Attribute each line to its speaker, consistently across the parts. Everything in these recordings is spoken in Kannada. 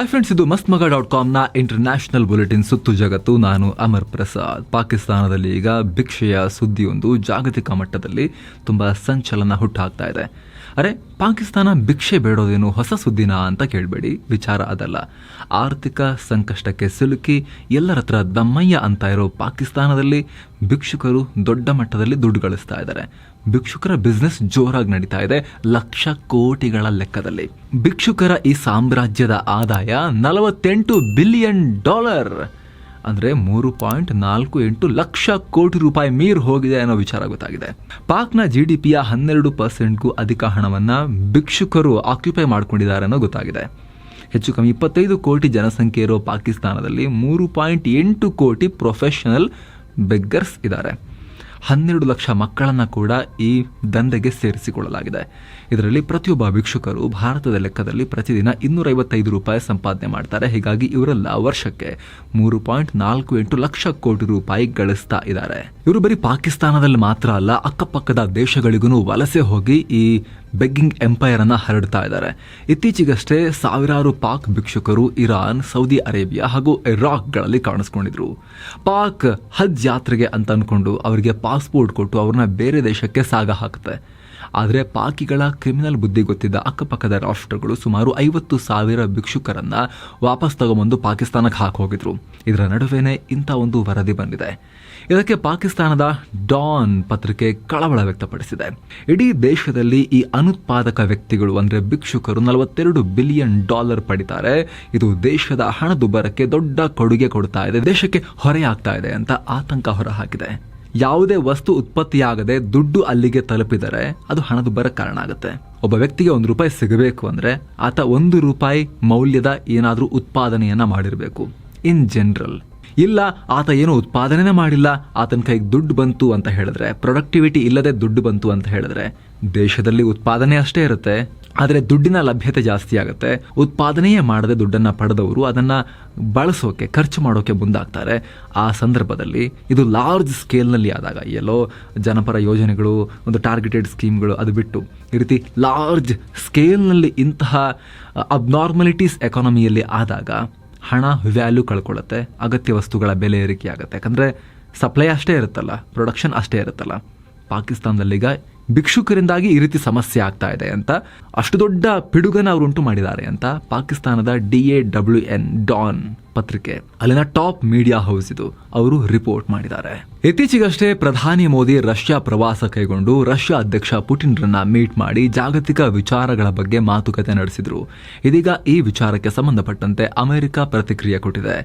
Speaker 1: ಹಾಯ್ ಫ್ರೆಂಡ್ಸ್ ಇದು ಮಸ್ತ್ ಮಗ ಡಾಟ್ ಕಾಮ್ನ ಇಂಟರ್ನ್ಯಾಷನಲ್ ಬುಲೆಟಿನ್ ಸುತ್ತು ಜಗತ್ತು. ನಾನು ಅಮರ್ ಪ್ರಸಾದ್. ಪಾಕಿಸ್ತಾನದಲ್ಲಿ ಈಗ ಭಿಕ್ಷೆಯ ಸುದ್ದಿಯೊಂದು ಜಾಗತಿಕ ಮಟ್ಟದಲ್ಲಿ ತುಂಬ ಸಂಚಲನ ಹುಟ್ಟಾಗ್ತಾ ಇದೆ. ಅರೆ, ಪಾಕಿಸ್ತಾನ ಭಿಕ್ಷೆ ಬೇಡೋದೇನು ಹೊಸ ಸುದ್ದಿನ ಅಂತ ಕೇಳಬೇಡಿ. ವಿಚಾರ ಅದಲ್ಲ. ಆರ್ಥಿಕ ಸಂಕಷ್ಟಕ್ಕೆ ಸಿಲುಕಿ ಎಲ್ಲರ ಹತ್ರ ದಮ್ಮಯ್ಯ ಅಂತ ಇರೋ ಪಾಕಿಸ್ತಾನದಲ್ಲಿ ಭಿಕ್ಷುಕರು ದೊಡ್ಡ ಮಟ್ಟದಲ್ಲಿ ದುಡ್ಡು ಗಳಿಸ್ತಾ ಇದ್ದಾರೆ. ಭಿಕ್ಷುಕರ ಬಿಸ್ನೆಸ್ ಜೋರಾಗಿ ನಡೀತಾ ಇದೆ, ಲಕ್ಷ ಕೋಟಿಗಳ ಲೆಕ್ಕದಲ್ಲಿ. ಭಿಕ್ಷುಕರ ಈ ಸಾಮ್ರಾಜ್ಯದ ಆದಾಯ ನಲವತ್ತೆಂಟು ಬಿಲಿಯನ್ ಡಾಲರ್ ಅಂದ್ರೆ ಮೂರು ಪಾಯಿಂಟ್ ನಾಲ್ಕು ಎಂಟು ಲಕ್ಷ ಕೋಟಿ ರೂಪಾಯಿ ಮೀರ್ ಹೋಗಿದೆ ಅನ್ನೋ ವಿಚಾರ ಗೊತ್ತಾಗಿದೆ. ಪಾಕ್ನ ಜಿ ಡಿ ಪಿಯ ಹನ್ನೆರಡು ಪರ್ಸೆಂಟ್ಗೂ ಅಧಿಕ ಹಣವನ್ನು ಭಿಕ್ಷುಕರು ಆಕ್ಯುಪೈ ಮಾಡಿಕೊಂಡಿದ್ದಾರೆ ಅನ್ನೋ ಗೊತ್ತಾಗಿದೆ. ಹೆಚ್ಚು ಕಮ್ಮಿ ಇಪ್ಪತ್ತೈದು ಕೋಟಿ ಜನಸಂಖ್ಯೆ ಇರೋ ಪಾಕಿಸ್ತಾನದಲ್ಲಿ ಮೂರು ಪಾಯಿಂಟ್ ಎಂಟು ಕೋಟಿ ಪ್ರೊಫೆಷನಲ್ ಬೆಗ್ಗರ್ಸ್ ಇದ್ದಾರೆ. ಹನ್ನೆರಡು ಲಕ್ಷ ಮಕ್ಕಳನ್ನು ಕೂಡ ಈ ದಂಧೆಗೆ ಸೇರಿಸಿಕೊಳ್ಳಲಾಗಿದೆ. ಇದರಲ್ಲಿ ಪ್ರತಿಯೊಬ್ಬ ಭಿಕ್ಷುಕರು ಭಾರತದ ಲೆಕ್ಕದಲ್ಲಿ ಪ್ರತಿದಿನ ಇನ್ನೂರೈವತ್ತೈದು ರೂಪಾಯಿ ಸಂಪಾದನೆ ಮಾಡ್ತಾರೆ. ಹೀಗಾಗಿ ಇವರೆಲ್ಲ ವರ್ಷಕ್ಕೆ ಮೂರು ಪಾಯಿಂಟ್ ನಾಲ್ಕು ಎಂಟು ಲಕ್ಷ ಕೋಟಿ ರೂಪಾಯಿ ಗಳಿಸ್ತಾ ಇದ್ದಾರೆ. ಇವರು ಬರೀ ಪಾಕಿಸ್ತಾನದಲ್ಲಿ ಮಾತ್ರ ಅಲ್ಲ, ಅಕ್ಕಪಕ್ಕದ ದೇಶಗಳಿಗೂ ವಲಸೆ ಹೋಗಿ ಈ ಬೆಗ್ಗಿಂಗ್ ಎಂಪೈರ್ ಅನ್ನ ಹರಡ್ತಾ ಇದ್ದಾರೆ. ಇತ್ತೀಚೆಗಷ್ಟೇ ಸಾವಿರಾರು ಪಾಕ್ ಭಿಕ್ಷುಕರು ಇರಾನ್, ಸೌದಿ ಅರೇಬಿಯಾ ಹಾಗೂ ಇರಾಕ್ಗಳಲ್ಲಿ ಕಾಣಿಸ್ಕೊಂಡಿದ್ರು. ಪಾಕ್ ಹಜ್ ಯಾತ್ರೆಗೆ ಅಂತ ಅನ್ಕೊಂಡು ಅವರಿಗೆ ಪಾಸ್ಪೋರ್ಟ್ ಕೊಟ್ಟು ಅವ್ರನ್ನ ಬೇರೆ ದೇಶಕ್ಕೆ ಸಾಗ ಹಾಕುತ್ತೆ. ಆದರೆ ಪಾಕಿಗಳ ಕ್ರಿಮಿನಲ್ ಬುದ್ಧಿ ಗೊತ್ತಿದ್ದ ಅಕ್ಕಪಕ್ಕದ ರಾಷ್ಟ್ರಗಳು ಸುಮಾರು ಐವತ್ತು ಸಾವಿರ ಭಿಕ್ಷುಕರನ್ನ ವಾಪಸ್ ತಗೊಂಬಂದು ಪಾಕಿಸ್ತಾನಕ್ಕೆ ಹಾಕಿ ಹೋಗಿದ್ರು. ಇದರ ನಡುವೆನೇ ಇಂಥ ಒಂದು ವರದಿ ಬಂದಿದೆ. ಇದಕ್ಕೆ ಪಾಕಿಸ್ತಾನದ ಡಾನ್ ಪತ್ರಿಕೆ ಕಳವಳ ವ್ಯಕ್ತಪಡಿಸಿದೆ. ಇಡೀ ದೇಶದಲ್ಲಿ ಈ ಅನುತ್ಪಾದಕ ವ್ಯಕ್ತಿಗಳು ಅಂದ್ರೆ ಭಿಕ್ಷುಕರು ನಲವತ್ತೆರಡು ಬಿಲಿಯನ್ ಡಾಲರ್ ಪಡಿತಾರೆ. ಇದು ದೇಶದ ಹಣದುಬ್ಬರಕ್ಕೆ ದೊಡ್ಡ ಕೊಡುಗೆ ಕೊಡ್ತಾ ಇದೆ. ದೇಶಕ್ಕೆ ಹೊರೆಯಾಗ್ತಾ ಇದೆ ಅಂತ ಆತಂಕ ಹೊರಹಾಕಿದೆ. ಯಾವುದೇ ವಸ್ತು ಉತ್ಪತ್ತಿಯಾಗದೆ ದುಡ್ಡು ಅಲ್ಲಿಗೆ ತಲುಪಿದರೆ ಅದು ಹಣದುಬ್ಬರ ಕಾರಣ ಆಗುತ್ತೆ. ಒಬ್ಬ ವ್ಯಕ್ತಿಗೆ ಒಂದು ರೂಪಾಯಿ ಸಿಗಬೇಕು ಅಂದ್ರೆ ಆತ ಒಂದು ರೂಪಾಯಿ ಮೌಲ್ಯದ ಏನಾದರೂ ಉತ್ಪಾದನೆಯನ್ನ ಮಾಡಿರಬೇಕು. ಇನ್ ಜನರಲ್ ಇಲ್ಲ, ಆತ ಏನು ಉತ್ಪಾದನೆ ಮಾಡಿಲ್ಲ. ಆತನ ಕೈಗೆ ದುಡ್ಡು ಬಂತು ಅಂತ ಹೇಳಿದ್ರೆ ಪ್ರೊಡಕ್ಟಿವಿಟಿ ಇಲ್ಲದೆ ದುಡ್ಡು ಬಂತು ಅಂತ ಹೇಳಿದ್ರೆ, ದೇಶದಲ್ಲಿ ಉತ್ಪಾದನೆ ಅಷ್ಟೇ ಇರುತ್ತೆ, ಆದರೆ ದುಡ್ಡಿನ ಲಭ್ಯತೆ ಜಾಸ್ತಿ ಆಗುತ್ತೆ. ಉತ್ಪಾದನೆಯೇ ಮಾಡದೆ ದುಡ್ಡನ್ನು ಪಡೆದವರು ಅದನ್ನು ಬಳಸೋಕೆ, ಖರ್ಚು ಮಾಡೋಕೆ ಮುಂದಾಗ್ತಾರೆ. ಆ ಸಂದರ್ಭದಲ್ಲಿ ಇದು ಲಾರ್ಜ್ ಸ್ಕೇಲ್ನಲ್ಲಿ ಆದಾಗ, ಎಲ್ಲೋ ಜನಪರ ಯೋಜನೆಗಳು, ಒಂದು ಟಾರ್ಗೆಟೆಡ್ ಸ್ಕೀಮ್ಗಳು ಅದು ಬಿಟ್ಟು, ಈ ರೀತಿ ಲಾರ್ಜ್ ಸ್ಕೇಲ್ನಲ್ಲಿ ಇಂತಹ ಅಬ್ನಾರ್ಮಲಿಟೀಸ್ ಎಕಾನಮಿಯಲ್ಲಿ ಆದಾಗ ಹಣ ವ್ಯಾಲ್ಯೂ ಕಳ್ಕೊಳ್ಳುತ್ತೆ, ಅಗತ್ಯ ವಸ್ತುಗಳ ಬೆಲೆ ಏರಿಕೆ ಆಗುತ್ತೆ ಯಾಕಂದರೆ ಸಪ್ಲೈ ಅಷ್ಟೇ ಇರುತ್ತಲ್ಲ ಪ್ರೊಡಕ್ಷನ್ ಅಷ್ಟೇ ಇರುತ್ತಲ್ಲ. ಪಾಕಿಸ್ತಾನದಲ್ಲೀಗ ಭಿಕ್ಷುಕರಿಂದಾಗಿ ಈ ರೀತಿ ಸಮಸ್ಯೆ ಆಗ್ತಾ ಇದೆ ಅಂತ ಅಷ್ಟು ದೊಡ್ಡ ಪಿಡುಗನ ಅವರು ಉಂಟು ಮಾಡಿದ್ದಾರೆ ಅಂತ ಪಾಕಿಸ್ತಾನದ D A W N Dawn ಪತ್ರಿಕೆ. ಅಲ್ಲಿನ ಟಾಪ್ ಮೀಡಿಯಾ ಹೌಸ್ ಇದು. ಅವರು ರಿಪೋರ್ಟ್ ಮಾಡಿದ್ದಾರೆ. ಇತ್ತೀಚೆಗಷ್ಟೇ ಪ್ರಧಾನಿ ಮೋದಿ ರಷ್ಯಾ ಪ್ರವಾಸ ಕೈಗೊಂಡು ರಷ್ಯಾ ಅಧ್ಯಕ್ಷ ಪುಟಿನ್ ರನ್ನ ಮೀಟ್ ಮಾಡಿ ಜಾಗತಿಕ ವಿಚಾರಗಳ ಬಗ್ಗೆ ಮಾತುಕತೆ ನಡೆಸಿದ್ರು. ಇದೀಗ ಈ ವಿಚಾರಕ್ಕೆ ಸಂಬಂಧಪಟ್ಟಂತೆ ಅಮೆರಿಕ ಪ್ರತಿಕ್ರಿಯೆ ಕೊಟ್ಟಿದೆ.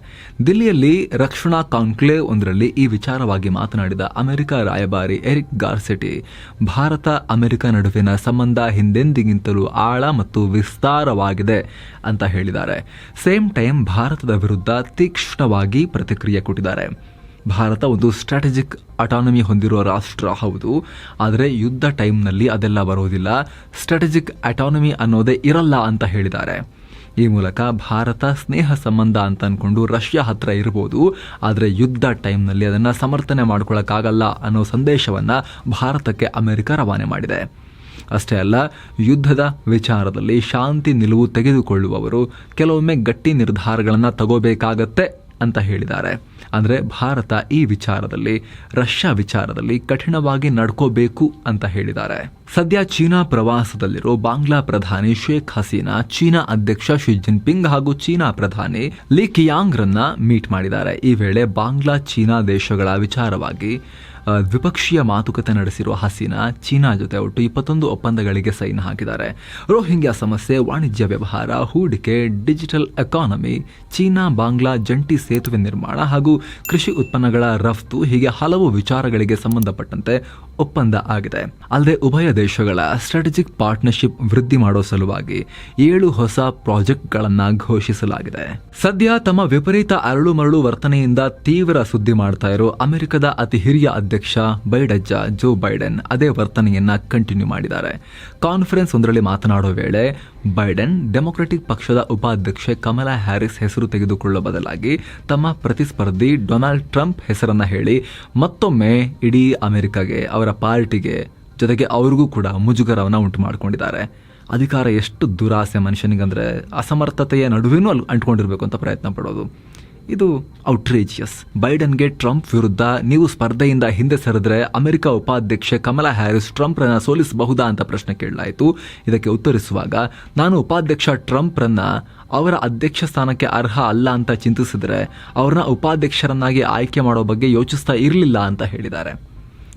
Speaker 1: ದಿಲ್ಲಿಯಲ್ಲಿ ರಕ್ಷಣಾ ಕಾನ್ಕ್ಲೇವ್ ಒಂದರಲ್ಲಿ ಈ ವಿಚಾರವಾಗಿ ಮಾತನಾಡಿದ ಅಮೆರಿಕ ರಾಯಭಾರಿ ಎರಿಕ್ ಗಾರ್ಸೆಟಿ, ಭಾರತ ಅಮೆರಿಕ ನಡುವಿನ ಸಂಬಂಧ ಹಿಂದೆಂದಿಗಿಂತಲೂ ಆಳ ಮತ್ತು ವಿಸ್ತಾರವಾಗಿದೆ ಅಂತ ಹೇಳಿದ್ದಾರೆ. ಸೇಮ್ ಟೈಮ್ ಭಾರತದ ವಿರುದ್ಧ ತೀಕ್ಷ್ಣವಾಗಿ ಪ್ರತಿಕ್ರಿಯೆ ಕೊಟ್ಟಿದ್ದಾರೆ. ಭಾರತ ಒಂದು ಸ್ಟ್ರಾಟಜಿಕ್ ಅಟಾನಮಿ ಹೊಂದಿರುವ ರಾಷ್ಟ್ರ, ಹೌದು. ಆದರೆ ಯುದ್ಧ ಟೈಮ್ನಲ್ಲಿ ಅದೆಲ್ಲ ಬರೋದಿಲ್ಲ. ಸ್ಟ್ರಾಟಜಿಕ್ ಅಟಾನಮಿ ಅನ್ನೋದೇ ಇರಲ್ಲ ಅಂತ ಹೇಳಿದ್ದಾರೆ. ಈ ಮೂಲಕ ಭಾರತ ಸ್ನೇಹ ಸಂಬಂಧ ಅಂತ ಅಂದ್ಕೊಂಡು ರಷ್ಯಾ ಹತ್ರ ಇರ್ಬೋದು. ಆದರೆ ಯುದ್ಧ ಟೈಮ್ನಲ್ಲಿ ಅದನ್ನು ಸಮರ್ಥನೆ ಮಾಡ್ಕೊಳ್ಳೋಕ್ಕಾಗಲ್ಲ ಅನ್ನೋ ಸಂದೇಶವನ್ನು ಭಾರತಕ್ಕೆ ಅಮೆರಿಕ ರವಾನೆ ಮಾಡಿದೆ. ಅಷ್ಟೇ ಅಲ್ಲ, ಯುದ್ಧದ ವಿಚಾರದಲ್ಲಿ ಶಾಂತಿ ನಿಲುವು ತೆಗೆದುಕೊಳ್ಳುವವರು ಕೆಲವೊಮ್ಮೆ ಗಟ್ಟಿ ನಿರ್ಧಾರಗಳನ್ನು ತಗೋಬೇಕಾಗತ್ತೆ ಅಂತ ಹೇಳಿದ್ದಾರೆ. ಅಂದರೆ ಭಾರತ ಈ ವಿಚಾರದಲ್ಲಿ, ರಷ್ಯಾ ವಿಚಾರದಲ್ಲಿ ಕಠಿಣವಾಗಿ ನಡ್ಕೋಬೇಕು ಅಂತ ಹೇಳಿದ್ದಾರೆ. ಸದ್ಯ ಚೀನಾ ಪ್ರವಾಸದಲ್ಲಿರೋ ಬಾಂಗ್ಲಾ ಪ್ರಧಾನಿ ಶೇಖ್ ಹಸೀನಾ, ಚೀನಾ ಅಧ್ಯಕ್ಷ ಶಿ ಜಿನ್ಪಿಂಗ್ ಹಾಗೂ ಚೀನಾ ಪ್ರಧಾನಿ ಲಿ ಕಿಯಾಂಗ್ರನ್ನ ಮೀಟ್ ಮಾಡಿದ್ದಾರೆ. ಈ ವೇಳೆ ಬಾಂಗ್ಲಾ ಚೀನಾ ದೇಶಗಳ ವಿಚಾರವಾಗಿ ದ್ವಿಪಕ್ಷೀಯ ಮಾತುಕತೆ ನಡೆಸಿರುವ ಹಸೀನಾ ಚೀನಾ ಜೊತೆ ಒಟ್ಟು ಇಪ್ಪತ್ತೊಂದು ಒಪ್ಪಂದಗಳಿಗೆ ಸೈನ್ ಹಾಕಿದ್ದಾರೆ. ರೋಹಿಂಗ್ಯಾ ಸಮಸ್ಯೆ, ವಾಣಿಜ್ಯ ವ್ಯವಹಾರ, ಹೂಡಿಕೆ, ಡಿಜಿಟಲ್ ಎಕಾನಮಿ, ಚೀನಾ ಬಾಂಗ್ಲಾ ಜಂಟಿ ಸೇತುವೆ ನಿರ್ಮಾಣ ಹಾಗೂ ಕೃಷಿ ಉತ್ಪನ್ನಗಳ ರಫ್ತು ಹೀಗೆ ಹಲವು ವಿಚಾರಗಳಿಗೆ ಸಂಬಂಧಪಟ್ಟಂತೆ ಒಪ್ಪಂದ ಆಗಿದೆ. ಅಲ್ಲದೆ ಉಭಯ ದೇಶಗಳ ಸ್ಟ್ರಾಟಜಿಕ್ ಪಾರ್ಟ್ನರ್ಶಿಪ್ ವೃದ್ಧಿ ಮಾಡೋ ಸಲುವಾಗಿ ಏಳು ಹೊಸ ಪ್ರಾಜೆಕ್ಟ್ಗಳನ್ನ ಘೋಷಿಸಲಾಗಿದೆ. ಸದ್ಯ ತಮ್ಮ ವಿಪರೀತ ಅರಳು ಮರಳು ವರ್ತನೆಯಿಂದ ತೀವ್ರ ಸುದ್ದಿ ಮಾಡ್ತಾ ಇರೋ ಅಮೆರಿಕದ ಅತಿ ಹಿರಿಯ ಅಧ್ಯಕ್ಷ ಬೈಡಜ್ಜ ಜೋ ಬೈಡೆನ್ ಅದೇ ವರ್ತನೆಯನ್ನ ಕಂಟಿನ್ಯೂ ಮಾಡಿದ್ದಾರೆ. ಕಾನ್ಫರೆನ್ಸ್ ಒಂದರಲ್ಲಿ ಮಾತನಾಡೋ ವೇಳೆ ಬೈಡೆನ್ ಡೆಮೊಕ್ರೆಟಿಕ್ ಪಕ್ಷದ ಉಪಾಧ್ಯಕ್ಷೆ ಕಮಲಾ ಹ್ಯಾರಿಸ್ ಹೆಸರು ತೆಗೆದುಕೊಳ್ಳುವ ಬದಲಾಗಿ ತಮ್ಮ ಪ್ರತಿಸ್ಪರ್ಧಿ ಡೊನಾಲ್ಡ್ ಟ್ರಂಪ್ ಹೆಸರನ್ನ ಹೇಳಿ ಮತ್ತೊಮ್ಮೆ ಇಡೀ ಅಮೆರಿಕಾಗೆ ಅವರ ಪಾರ್ಟಿಗೆ ಜೊತೆಗೆ ಅವ್ರಿಗೂ ಕೂಡ ಮುಜುಗರವನ್ನು ಉಂಟು ಮಾಡಿಕೊಂಡಿದ್ದಾರೆ. ಅಧಿಕಾರ ಎಷ್ಟು ದುರಾಸೆ ಮನುಷ್ಯನಿಗಂದರೆ ಅಸಮರ್ಥತೆಯ ನಡುವೆನೂ ಅಲ್ಲಿ ಅಂಟ್ಕೊಂಡಿರಬೇಕು ಅಂತ ಪ್ರಯತ್ನ ಪಡೋದು. ಇದು ಔಟ್ರೇಜಿಯಸ್ ಬೈಡನ್ಗೆ ಟ್ರಂಪ್ ವಿರುದ್ಧ ನೀವು ಸ್ಪರ್ಧೆಯಿಂದ ಹಿಂದೆ ಸರಿದ್ರೆ ಅಮೆರಿಕ ಉಪಾಧ್ಯಕ್ಷೆ ಕಮಲಾ ಹ್ಯಾರಿಸ್ ಟ್ರಂಪ್ರನ್ನು ಸೋಲಿಸಬಹುದಾ ಅಂತ ಪ್ರಶ್ನೆ ಕೇಳಲಾಯಿತು. ಇದಕ್ಕೆ ಉತ್ತರಿಸುವಾಗ, ನಾನು ಉಪಾಧ್ಯಕ್ಷ ಟ್ರಂಪ್ರನ್ನು ಅವರ ಅಧ್ಯಕ್ಷ ಸ್ಥಾನಕ್ಕೆ ಅರ್ಹ ಅಲ್ಲ ಅಂತ ಚಿಂತಿಸಿದ್ರೆ, ಅವ್ರನ್ನ ಉಪಾಧ್ಯಕ್ಷರನ್ನಾಗಿ ಆಯ್ಕೆ ಮಾಡೋ ಬಗ್ಗೆ ಯೋಚಿಸ್ತಾ ಇರಲಿಲ್ಲ ಅಂತ ಹೇಳಿದ್ದಾರೆ.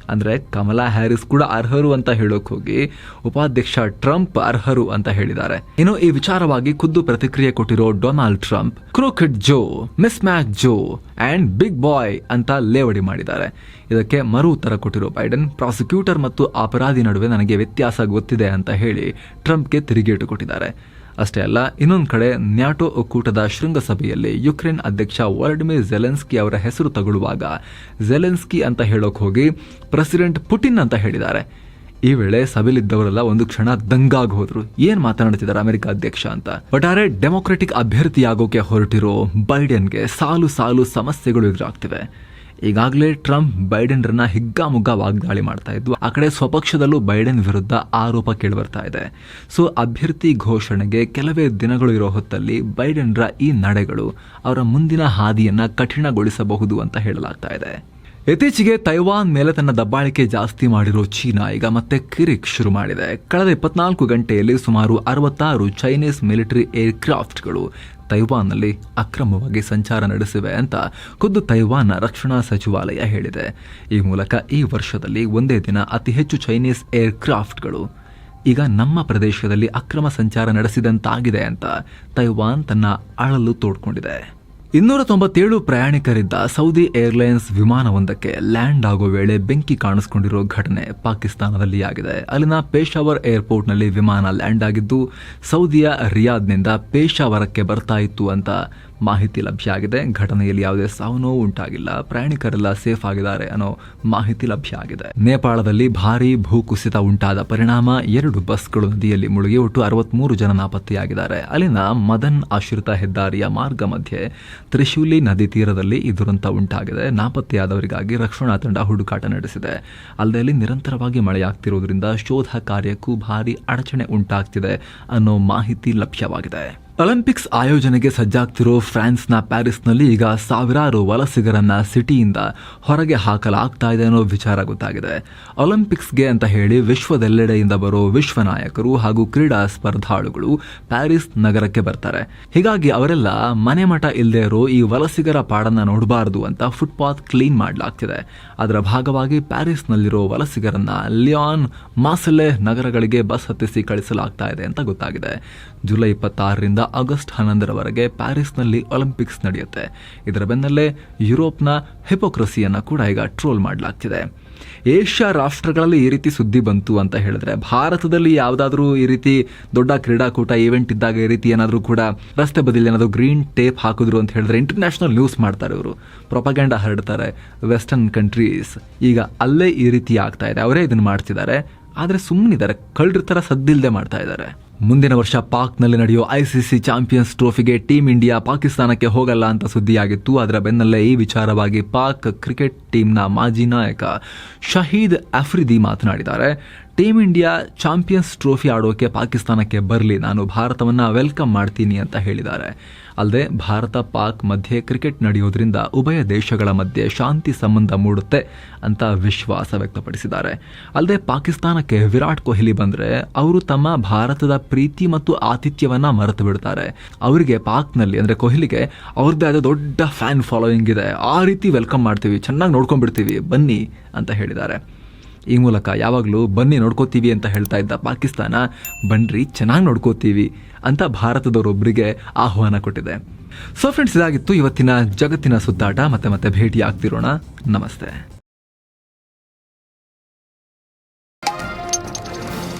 Speaker 1: ಅಂದ್ರೆ ಕಮಲಾ ಹ್ಯಾರಿಸ್ ಕೂಡ ಅರ್ಹರು ಅಂತ ಹೇಳೋಕೆ ಹೋಗಿ ಉಪಾಧ್ಯಕ್ಷ ಟ್ರಂಪ್ ಅರ್ಹರು ಅಂತ ಹೇಳಿದ್ದಾರೆ. ಇನ್ನು ಈ ವಿಚಾರವಾಗಿ ಖುದ್ದು ಪ್ರತಿಕ್ರಿಯೆ ಕೊಟ್ಟಿರೋ Donald Trump crooked Joe, miss Mac Joe and big boy ಅಂತ ಲೇವಡಿ ಮಾಡಿದ್ದಾರೆ. ಇದಕ್ಕೆ ಮರು ಉತ್ತರ ಕೊಟ್ಟಿರೋ ಬೈಡನ್, ಪ್ರಾಸಿಕ್ಯೂಟರ್ ಮತ್ತು ಅಪರಾಧಿ ನಡುವೆ ನನಗೆ ವ್ಯತ್ಯಾಸ ಗೊತ್ತಿದೆ ಅಂತ ಹೇಳಿ ಟ್ರಂಪ್ಗೆ ತಿರುಗೇಟು ಕೊಟ್ಟಿದ್ದಾರೆ. ಅಷ್ಟೇ ಅಲ್ಲ, ಇನ್ನೊಂದು ಕಡೆ ನ್ಯಾಟೋ ಒಕ್ಕೂಟದ ಶೃಂಗಸಭೆಯಲ್ಲಿ ಯುಕ್ರೇನ್ ಅಧ್ಯಕ್ಷ ವರ್ಡ್ಮಿರ್ ಜೆಲೆನ್ಸ್ಕಿ ಅವರ ಹೆಸರು ತಗೊಳ್ಳುವಾಗ ಜೆಲೆನ್ಸ್ಕಿ ಅಂತ ಹೇಳೋಕ್ ಹೋಗಿ ಪ್ರೆಸಿಡೆಂಟ್ ಪುಟಿನ್ ಅಂತ ಹೇಳಿದ್ದಾರೆ. ಈ ವೇಳೆ ಸಭೆಯಲ್ಲಿದ್ದವರೆಲ್ಲ ಒಂದು ಕ್ಷಣ ದಂಗಾಗಿ ಹೋದ್ರು. ಏನ್ ಮಾತನಾಡ್ತಿದ್ದಾರೆ ಅಮೆರಿಕ ಅಧ್ಯಕ್ಷ ಅಂತ? ಒಟ್ಟಾರೆ ಡೆಮೊಕ್ರೆಟಿಕ್ ಅಭ್ಯರ್ಥಿಯಾಗೋಕೆ ಹೊರಟಿರೋ ಬೈಡೆನ್ಗೆ ಸಾಲು ಸಾಲು ಸಮಸ್ಯೆಗಳು ಎದುರಾಗ್ತಿವೆ. ಈಗಾಗಲೇ ಟ್ರಂಪ್ ಬೈಡೆನ್ರನ್ನ ಹಿಗ್ಗಾಮುಗ್ಗ ವಾಗ್ದಾಳಿ ಮಾಡ್ತಾ ಇದ್ವು. ಆ ಕಡೆ ಸ್ವಪಕ್ಷದಲ್ಲೂ ಬೈಡೆನ್ ವಿರುದ್ಧ ಆರೋಪ ಕೇಳಿಬರ್ತಾ ಇದೆ. ಸೊ, ಅಭ್ಯರ್ಥಿ ಘೋಷಣೆಗೆ ಕೆಲವೇ ದಿನಗಳು ಇರೋ ಹೊತ್ತಲ್ಲಿ ಬೈಡೆನ್ರ ಈ ನಡೆಗಳು ಅವರ ಮುಂದಿನ ಹಾದಿಯನ್ನು ಕಠಿಣಗೊಳಿಸಬಹುದು ಅಂತ ಹೇಳಲಾಗ್ತಾ ಇದೆ. ಇತ್ತೀಚೆಗೆ ತೈವಾನ್ ಮೇಲೆ ತನ್ನ ದಬ್ಬಾಳಿಕೆ ಜಾಸ್ತಿ ಮಾಡಿರೋ ಚೀನಾ ಈಗ ಮತ್ತೆ ಕಿರಿಕ್ ಶುರು ಮಾಡಿದೆ. ಕಳೆದ ಇಪ್ಪತ್ನಾಲ್ಕು ಗಂಟೆಯಲ್ಲಿ ಸುಮಾರು ಅರವತ್ತಾರು ಚೈನೀಸ್ ಮಿಲಿಟರಿ ಏರ್ಕ್ರಾಫ್ಟ್ಗಳು ತೈವಾನ್ನಲ್ಲಿ ಅಕ್ರಮವಾಗಿ ಸಂಚಾರ ನಡೆಸಿವೆ ಅಂತ ಖುದ್ದು ತೈವಾನ್ ರಕ್ಷಣಾ ಸಚಿವಾಲಯ ಹೇಳಿದೆ. ಈ ಮೂಲಕ ಈ ವರ್ಷದಲ್ಲಿ ಒಂದೇ ದಿನ ಅತಿ ಹೆಚ್ಚು ಚೈನೀಸ್ ಏರ್ಕ್ರಾಫ್ಟ್ಗಳು. ಈಗ ನಮ್ಮ ಪ್ರದೇಶದಲ್ಲಿ ಅಕ್ರಮ ಸಂಚಾರ ನಡೆಸಿದಂತಾಗಿದೆ ಅಂತ ತೈವಾನ್ ತನ್ನ ಅಳಲು ತೋಡ್ಕೊಂಡಿದೆ. ಇನ್ನೂರ ತೊಂಬತ್ತೇಳು ಪ್ರಯಾಣಿಕರಿದ್ದ ಸೌದಿ ಏರ್ಲೈನ್ಸ್ ವಿಮಾನವೊಂದಕ್ಕೆ ಲ್ಯಾಂಡ್ ಆಗೋ ವೇಳೆ ಬೆಂಕಿ ಕಾಣಿಸಿಕೊಂಡಿರುವ ಘಟನೆ ಪಾಕಿಸ್ತಾನದಲ್ಲಿ ಆಗಿದೆ. ಅಲ್ಲಿನ ಪೇಶಾವರ್ ಏರ್ಪೋರ್ಟ್ನಲ್ಲಿ ವಿಮಾನ ಲ್ಯಾಂಡ್ ಆಗಿದ್ದು, ಸೌದಿಯ ರಿಯಾದ್ನಿಂದ ಪೇಶಾವರಕ್ಕೆ ಬರ್ತಾ ಇತ್ತು ಅಂತ ಮಾಹಿತಿ ಲಭ್ಯ ಆಗಿದೆ. ಘಟನೆಯಲ್ಲಿ ಯಾವುದೇ ಸಾವು ನೋವು ಉಂಟಾಗಿಲ್ಲ. ಪ್ರಯಾಣಿಕರೆಲ್ಲ ಸೇಫ್ ಆಗಿದ್ದಾರೆ ಅನ್ನೋ ಮಾಹಿತಿ ಲಭ್ಯ ಆಗಿದೆ. ನೇಪಾಳದಲ್ಲಿ ಭಾರೀ ಭೂಕುಸಿತ ಉಂಟಾದ ಪರಿಣಾಮ ಎರಡು ಬಸ್ಗಳು ನದಿಯಲ್ಲಿ ಮುಳುಗಿ ಒಟ್ಟು ಅರವತ್ಮೂರು ಜನ ನಾಪತ್ತೆಯಾಗಿದ್ದಾರೆ. ಅಲ್ಲಿನ ಮದನ್ ಆಶ್ರಿತ ಹೆದ್ದಾರಿಯ ಮಾರ್ಗ ಮಧ್ಯೆ ತ್ರಿಶೂಲಿ ನದಿ ತೀರದಲ್ಲಿ ಈ ದುರಂತ ಉಂಟಾಗಿದೆ. ನಾಪತ್ತೆಯಾದವರಿಗಾಗಿ ರಕ್ಷಣಾ ತಂಡ ಹುಡುಕಾಟ ನಡೆಸಿದೆ. ಅಲ್ಲದೆ ಅಲ್ಲಿ ನಿರಂತರವಾಗಿ ಮಳೆಯಾಗ್ತಿರುವುದರಿಂದ ಶೋಧ ಕಾರ್ಯಕ್ಕೂ ಭಾರಿ ಅಡಚಣೆ ಉಂಟಾಗ್ತಿದೆ ಅನ್ನೋ ಮಾಹಿತಿ ಲಭ್ಯವಾಗಿದೆ. ಒಲಿಂಪಿಕ್ಸ್ ಆಯೋಜನೆಗೆ ಸಜ್ಜಾಗ್ತಿರೋ ಫ್ರಾನ್ಸ್ನ ಪ್ಯಾರಿಸ್ನಲ್ಲಿ ಈಗ ಸಾವಿರಾರು ವಲಸಿಗರನ್ನ ಸಿಟಿಯಿಂದ ಹೊರಗೆ ಹಾಕಲಾಗ್ತಾ ಇದೆ ಅನ್ನೋ ವಿಚಾರ ಗೊತ್ತಾಗಿದೆ. ಒಲಿಂಪಿಕ್ಸ್ಗೆ ಅಂತ ಹೇಳಿ ವಿಶ್ವದೆಲ್ಲೆಡೆಯಿಂದ ಬರೋ ವಿಶ್ವ ನಾಯಕರು ಹಾಗೂ ಕ್ರೀಡಾ ಸ್ಪರ್ಧಾಳುಗಳು ಪ್ಯಾರಿಸ್ ನಗರಕ್ಕೆ ಬರ್ತಾರೆ. ಹೀಗಾಗಿ ಅವರೆಲ್ಲ ಮನೆ ಮಠ ಇಲ್ಲದೆ ಇರೋ ಈ ವಲಸಿಗರ ಪಾಡನ್ನ ನೋಡಬಾರದು ಅಂತ ಫುಟ್ಪಾತ್ ಕ್ಲೀನ್ ಮಾಡಲಾಗ್ತಿದೆ. ಅದರ ಭಾಗವಾಗಿ ಪ್ಯಾರಿಸ್ನಲ್ಲಿರೋ ವಲಸಿಗರನ್ನ ಲಿಯಾನ್ ಮಾಸಲೆ ನಗರಗಳಿಗೆ ಬಸ್ ಹತ್ತಿಸಿ ಕಳಿಸಲಾಗ್ತಾ ಇದೆ ಅಂತ ಗೊತ್ತಾಗಿದೆ. ಜುಲೈ ಇಪ್ಪತ್ತಾರರಿಂದ ಆಗಸ್ಟ್ ಹನ್ನೊಂದರವರೆಗೆ ಪ್ಯಾರಿಸ್ನಲ್ಲಿ ಒಲಿಂಪಿಕ್ಸ್ ನಡೆಯುತ್ತೆ. ಇದರ ಬೆನ್ನಲ್ಲೇ ಯುರೋಪ್ನ ಹಿಪೋಕ್ರಸಿಯನ್ನು ಕೂಡ ಈಗ ಟ್ರೋಲ್ ಮಾಡಲಾಗ್ತಿದೆ. ಏಷ್ಯಾ ರಾಷ್ಟ್ರಗಳಲ್ಲಿ ಈ ರೀತಿ ಸುದ್ದಿ ಬಂತು ಅಂತ ಹೇಳಿದ್ರೆ ಭಾರತದಲ್ಲಿ ಯಾವುದಾದ್ರೂ ಈ ರೀತಿ ದೊಡ್ಡ ಕ್ರೀಡಾಕೂಟ, ಈವೆಂಟ್ ಇದ್ದಾಗ ಈ ರೀತಿ ಏನಾದರೂ ಕೂಡ ರಸ್ತೆ ಬದಿಲಿ ಏನಾದರೂ ಗ್ರೀನ್ ಟೇಪ್ ಹಾಕಿದ್ರು ಅಂತ ಹೇಳಿದ್ರೆ ಇಂಟರ್ನ್ಯಾಷನಲ್ ನ್ಯೂಸ್ ಮಾಡ್ತಾರೆ ಇವರು. ಪ್ರೊಪಗ್ಯಾಂಡ ಹರಡ್ತಾರೆ ವೆಸ್ಟರ್ನ್ ಕಂಟ್ರೀಸ್. ಈಗ ಅಲ್ಲೇ ಈ ರೀತಿ ಆಗ್ತಾ ಇದೆ. ಅವರೇ ಇದನ್ನು ಮಾಡ್ತಿದ್ದಾರೆ. ಆದರೆ ಸುಮ್ಮನಿದ್ದಾರೆ ಕಳ್ಳರ ಥರ ಸದ್ದಿಲ್ಲದೆ ಮಾಡ್ತಾ ಇದ್ದಾರೆ. ಮುಂದಿನ ವರ್ಷ ಪಾಕ್ನಲ್ಲಿ ನಡೆಯುವ ಐಸಿಸಿ ಚಾಂಪಿಯನ್ಸ್ ಟ್ರೋಫಿಗೆ ಟೀಮ್ ಇಂಡಿಯಾ ಪಾಕಿಸ್ತಾನಕ್ಕೆ ಹೋಗಲ್ಲ ಅಂತ ಸುದ್ದಿಯಾಗಿತ್ತು. ಅದರ ಬೆನ್ನಲ್ಲೇ ಈ ವಿಚಾರವಾಗಿ ಪಾಕ್ ಕ್ರಿಕೆಟ್ ಟೀಮ್ನ ಮಾಜಿ ನಾಯಕ ಶಹೀದ್ ಅಫ್ರಿದಿ ಮಾತನಾಡಿದ್ದಾರೆ. ಟೀಮ್ ಇಂಡಿಯಾ ಚಾಂಪಿಯನ್ಸ್ ಟ್ರೋಫಿ ಆಡೋಕೆ ಪಾಕಿಸ್ತಾನಕ್ಕೆ ಬರಲಿ, ನಾನು ಭಾರತವನ್ನು ವೆಲ್ಕಮ್ ಮಾಡ್ತೀನಿ ಅಂತ ಹೇಳಿದ್ದಾರೆ. ಅಲ್ಲದೆ ಭಾರತ ಪಾಕ್ ಮಧ್ಯೆ ಕ್ರಿಕೆಟ್ ನಡೆಯೋದ್ರಿಂದ ಉಭಯ ದೇಶಗಳ ಮಧ್ಯೆ ಶಾಂತಿ ಸಂಬಂಧ ಮೂಡುತ್ತೆ ಅಂತ ವಿಶ್ವಾಸ ವ್ಯಕ್ತಪಡಿಸಿದ್ದಾರೆ. ಅಲ್ಲದೆ ಪಾಕಿಸ್ತಾನಕ್ಕೆ ವಿರಾಟ್ ಕೊಹ್ಲಿ ಬಂದರೆ ಅವರು ತಮ್ಮ ಭಾರತದ ಪ್ರೀತಿ ಮತ್ತು ಆತಿಥ್ಯವನ್ನು ಮರೆತು ಬಿಡ್ತಾರೆ. ಅವರಿಗೆ ಪಾಕ್ನಲ್ಲಿ ಅಂದರೆ ಕೊಹ್ಲಿಗೆ ಅವ್ರದ್ದೇ ಆದ ದೊಡ್ಡ ಫ್ಯಾನ್ ಫಾಲೋಯಿಂಗ್ ಇದೆ. ಆ ರೀತಿ ವೆಲ್ಕಮ್ ಮಾಡ್ತೀವಿ, ಚೆನ್ನಾಗಿ ನೋಡ್ಕೊಂಡ್ಬಿಡ್ತೀವಿ, ಬನ್ನಿ ಅಂತ ಹೇಳಿದ್ದಾರೆ. ಈ ಮೂಲಕ ಯಾವಾಗಲೂ ಬನ್ನಿ ನೋಡ್ಕೋತೀವಿ ಅಂತ ಹೇಳ್ತಾ ಇದ್ದ ಪಾಕಿಸ್ತಾನ, ಬನ್ರಿ ಚೆನ್ನಾಗಿ ನೋಡ್ಕೋತೀವಿ ಅಂತ ಭಾರತದವರೊಬ್ಬರಿಗೆ ಆಹ್ವಾನ ಕೊಟ್ಟಿದೆ. ಸೊ ಫ್ರೆಂಡ್ಸ್ ಇದಾಗಿತ್ತು ಇವತ್ತಿನ ಜಗತ್ತಿನ ಸುತ್ತಾಟ. ಮತ್ತೆ ಮತ್ತೆ ಭೇಟಿ ಆಗ್ತಿರೋಣ ನಮಸ್ತೆ.